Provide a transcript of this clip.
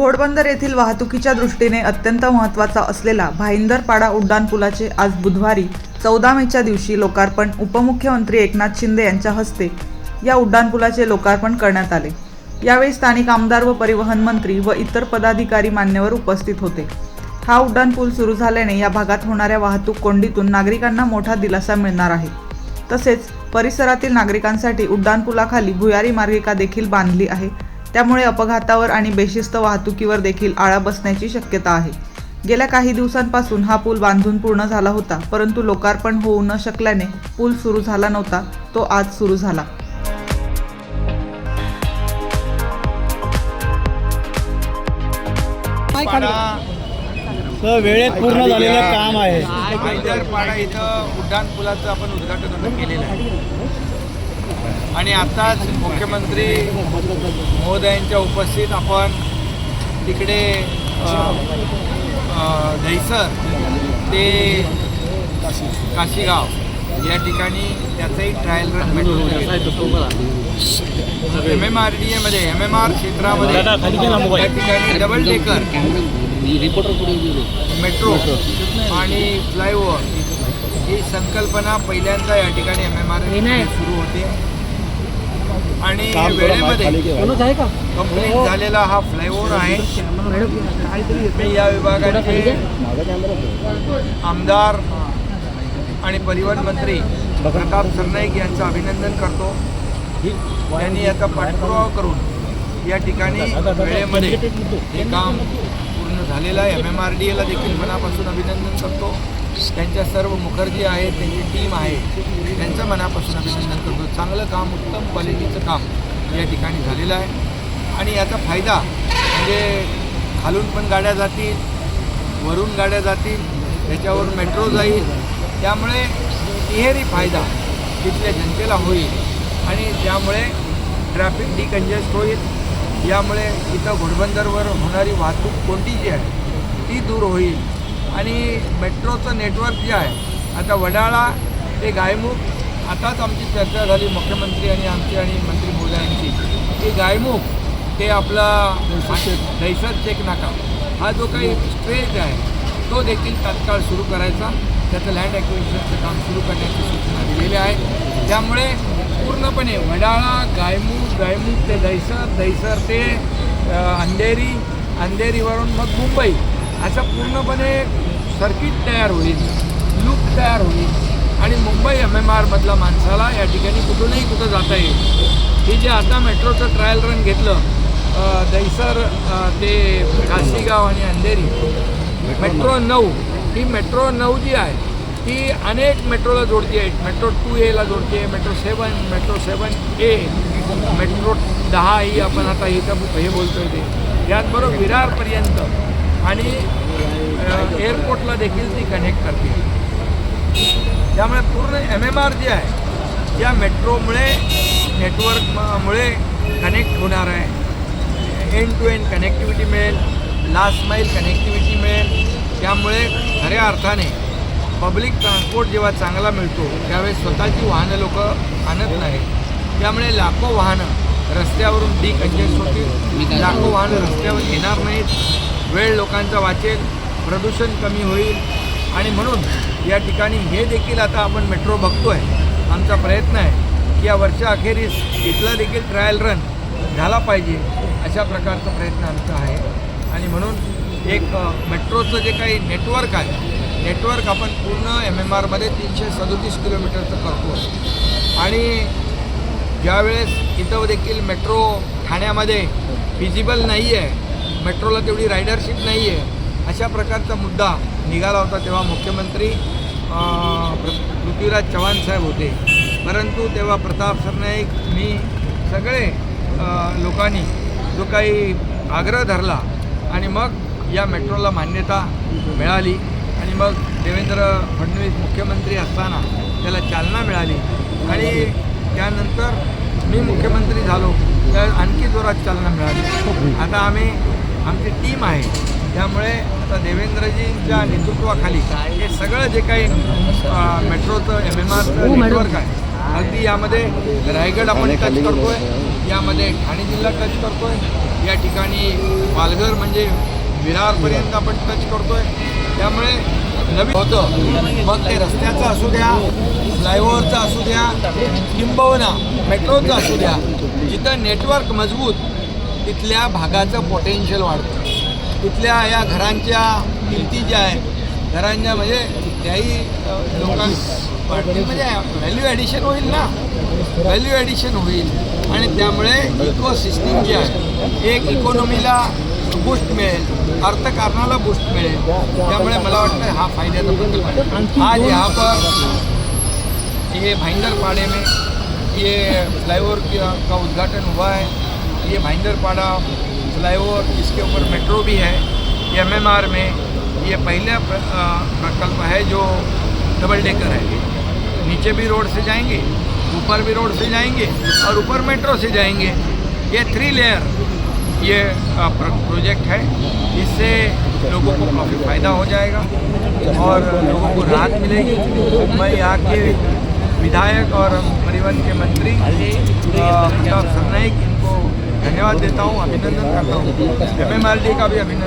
घोडबंदर येथील वाहतुकीच्या दृष्टीने अत्यंत महत्त्वाचा असलेला भाईंदरपाडा उड्डाणपुलाचे आज बुधवारी चौदा मेच्या दिवशी लोकार्पण. उपमुख्यमंत्री एकनाथ शिंदे यांच्या हस्ते या उड्डाणपुलाचे लोकार्पण करण्यात आले. यावेळी स्थानिक आमदार व परिवहन मंत्री व इतर पदाधिकारी मान्यवर उपस्थित होते. हा उड्डाणपूल सुरू झाल्याने या भागात होणाऱ्या वाहतूक कोंडीतून नागरिकांना मोठा दिलासा मिळणार आहे. तसेच परिसरातील नागरिकांसाठी उड्डाणपुलाखाली भुयारी मार्गिका देखील बांधली आहे. त्यामुळे अपघातावर आणि बेशिस्त वाहतुकीवर देखील आळा बसण्याची शक्यता आहे. गेल्या काही दिवसांपासून हा पूल बांधून पूर्ण झाला होता परंतु लोकार्पण होऊ न शकल्याने पूल सुरू झाला नव्हता तो आज सुरू झाला. वेळेत पूर्ण झालेलं काम आहे. पाडा इथं उड्डाण पुलाचं आपण उद्घाटन केलेलं आहे. आणि आताच मुख्यमंत्री महोदयांच्या उपस्थित आपण तिकडे दहिसर ते काशीगाव या ठिकाणी त्याचंही trial run M M R D एमध्ये एम एम आर क्षेत्रामध्ये. त्या ठिकाणी डबल डेकर मेट्रो आणि फ्लायओव्हर ही संकल्पना पहिल्यांदा या ठिकाणी एम एम आर सुरू होते. आणि वेळेमध्ये. कंप्लीट झालेला हा फ्लायओव्हर आहे. मी या विभागाचे आमदार आणि परिवहन मंत्री प्रताप सरनाईक यांचं अभिनंदन करतो. त्यांनी याचा पाठपुरावा करून या ठिकाणी वेळेमध्ये हे काम पूर्ण झालेलं आहे. एम एम आर डी एला देखील मनापासून अभिनंदन करतो. त्यांच्या सर्व मुखर्जी आहेत त्यांची टीम आहे. त्यांचं मनापासून अभिनंदन करतो. चांगलं काम उत्तम क्वालिटीचं काम या ठिकाणी झालेलं आहे. आणि याचा फायदा म्हणजे खालून पण गाड्या जातील वरून गाड्या जातील त्याच्यावर मेट्रो जाईल. त्यामुळे तिहेरी फायदा तिथल्या जनतेला होईल. आणि त्यामुळे ट्रॅफिक डिकंजेस्ट होईल. यामुळे इथं घोडबंदरवर होणारी वाहतूक कोणती जी आहे ती दूर होईल. आणि मेट्रोचं नेटवर्क जे आहे आता वडाळा ते गायमुख आताच आमची चर्चा झाली मुख्यमंत्री आणि आमची आणि मंत्री मोदयांची की गायमुख ते आपला दहिसर चेक नाका. हा जो काही स्ट्रेच आहे तो देखील तात्काळ सुरू करायचा. त्याचं लँड ॲक्विजिशनचं काम सुरू करण्याची सूचना दिलेल्या आहे. त्यामुळे पूर्णपणे वडाळा गायमुख गायमुख ते दहिसर दहिसर ते अंधेरी अंधेरीवरून मग मुंबई. असं पूर्णपणे सर्किट तयार होईल लूप तयार होईल आणि मुंबई एम एम आरमधला माणसाला या ठिकाणी कुठूनही कुठं जाता येईल. हे जे आता मेट्रोचं ट्रायल रन घेतलं दहिसर ते काशीगाव आणि अंधेरी मेट्रो नऊ ही मेट्रो नऊ जी आहे ती अनेक मेट्रोला जोडते आहे. मेट्रो टू एला जोडते metro seven metro seven A metro दहा ही आपण आता इथं हे बोलतोय ते. त्याचबरोबर विरारपर्यंत आणि एअरपोर्टला देखील ती कनेक्ट करते त्यामुळे पूर्ण एम एम आर जे आहे या मेट्रोमुळे नेटवर्कमुळे कनेक्ट होणार आहे. एंड टू एंड कनेक्टिव्हिटी मिळेल लास्ट माईल कनेक्टिव्हिटी मिळेल. त्यामुळे खऱ्या अर्थाने पब्लिक ट्रान्सपोर्ट जेव्हा चांगला मिळतो त्यावेळेस स्वतःची वाहनं लोक आणत नाहीत. त्यामुळे लाखो वाहनं रस्त्यावरून डिकंजेस्ट होतील. लाखो वाहनं रस्त्यावर येणार नाहीत. वेळ लोकांचा वाचेल प्रदूषण कमी होईल. आणि म्हणून या ठिकाणी हे देखील आता आपण मेट्रो बघतो आहे आमचा प्रयत्न आहे की या वर्षाअखेरीस इथला देखील ट्रायल रन झाला पाहिजे अशा प्रकारचा प्रयत्न आमचा आहे. आणि म्हणून एक मेट्रोचं जे काही नेटवर्क आहे नेटवर्क आपण पूर्ण एम एम आरमध्ये तीनशे सदोतीस किलोमीटरचं करतो आणि ज्यावेळेस इथं देखील मेट्रो ठाण्यामध्ये फिजिबल नाही आहे मेट्रोला तेवढी रायडरशिप नाही आहे अशा प्रकारचा मुद्दा निघाला होता तेव्हा मुख्यमंत्री पृथ्वीराज चव्हाण साहेब होते. परंतु तेव्हा प्रताप सरनाईक मी सगळे लोकांनी जो काही आग्रह धरला आणि मग या मेट्रोला मान्यता मिळाली आणि मग देवेंद्र फडणवीस मुख्यमंत्री असताना त्याला चालना मिळाली. आणि त्यानंतर मी मुख्यमंत्री झालो तर आणखी जोरात चालना मिळाली. आता आम्ही आमची टीम आहे. त्यामुळे आता देवेंद्रजींच्या नेतृत्वाखाली हे सगळं जे काही मेट्रोचं एम एम आरचं नेटवर्क आहे अगदी यामध्ये रायगड आपण टच करतोय यामध्ये ठाणे जिल्हा टच करतोय या ठिकाणी पालघर म्हणजे विरारपर्यंत आपण टच करतोय. त्यामुळे नवीन होतं. मग ते रस्त्याचं असू द्या फ्लायओव्हरचं असू द्या किंबहुना मेट्रोचं असू द्या जिथं नेटवर्क मजबूत तिथल्या भागाचं पोटेन्शियल वाढतं. तिथल्या या घरांच्या किमती ज्या आहेत घरांच्या म्हणजे त्याही लोकांना वाढतील म्हणजे व्हॅल्यू ॲडिशन होईल ना? व्हॅल्यू ॲडिशन होईल. आणि त्यामुळे इको सिस्टीम जी आहे एक इकॉनॉमीला बूस्ट मिळेल अर्थकारणाला बूस्ट मिळेल. त्यामुळे मला वाटतं हा फायद्याचा प्रकल्प आहे. आज यहाँ पर ये भाईंदरपाड़े में ये फ्लाईओवर का का उद्घाटन हुआ है ये भाईंदरपाड़ा, फ्लाईओवर, इसके ऊपर मेट्रो भी है एमएमआर में, ये पहला प्रकल्प है जो डबल डेकर है। नीचे भी रोड से जाएँगे, ऊपर भी रोड से जाएँगे और ऊपर मेट्रो से जाएँगे। ये थ्री लेयर ये प्रोजेक्ट है। इससे लोगों को काफ़ी फ़ायदा हो जाएगा और लोगों को राहत मिलेगी। मैं यहाँ के विधायक और परिवहन के मंत्री प्रताप सरनाइक, इनको धन्यवाद देता हूँ अभिनंदन करता हूँ। एम का भी अभिनंदन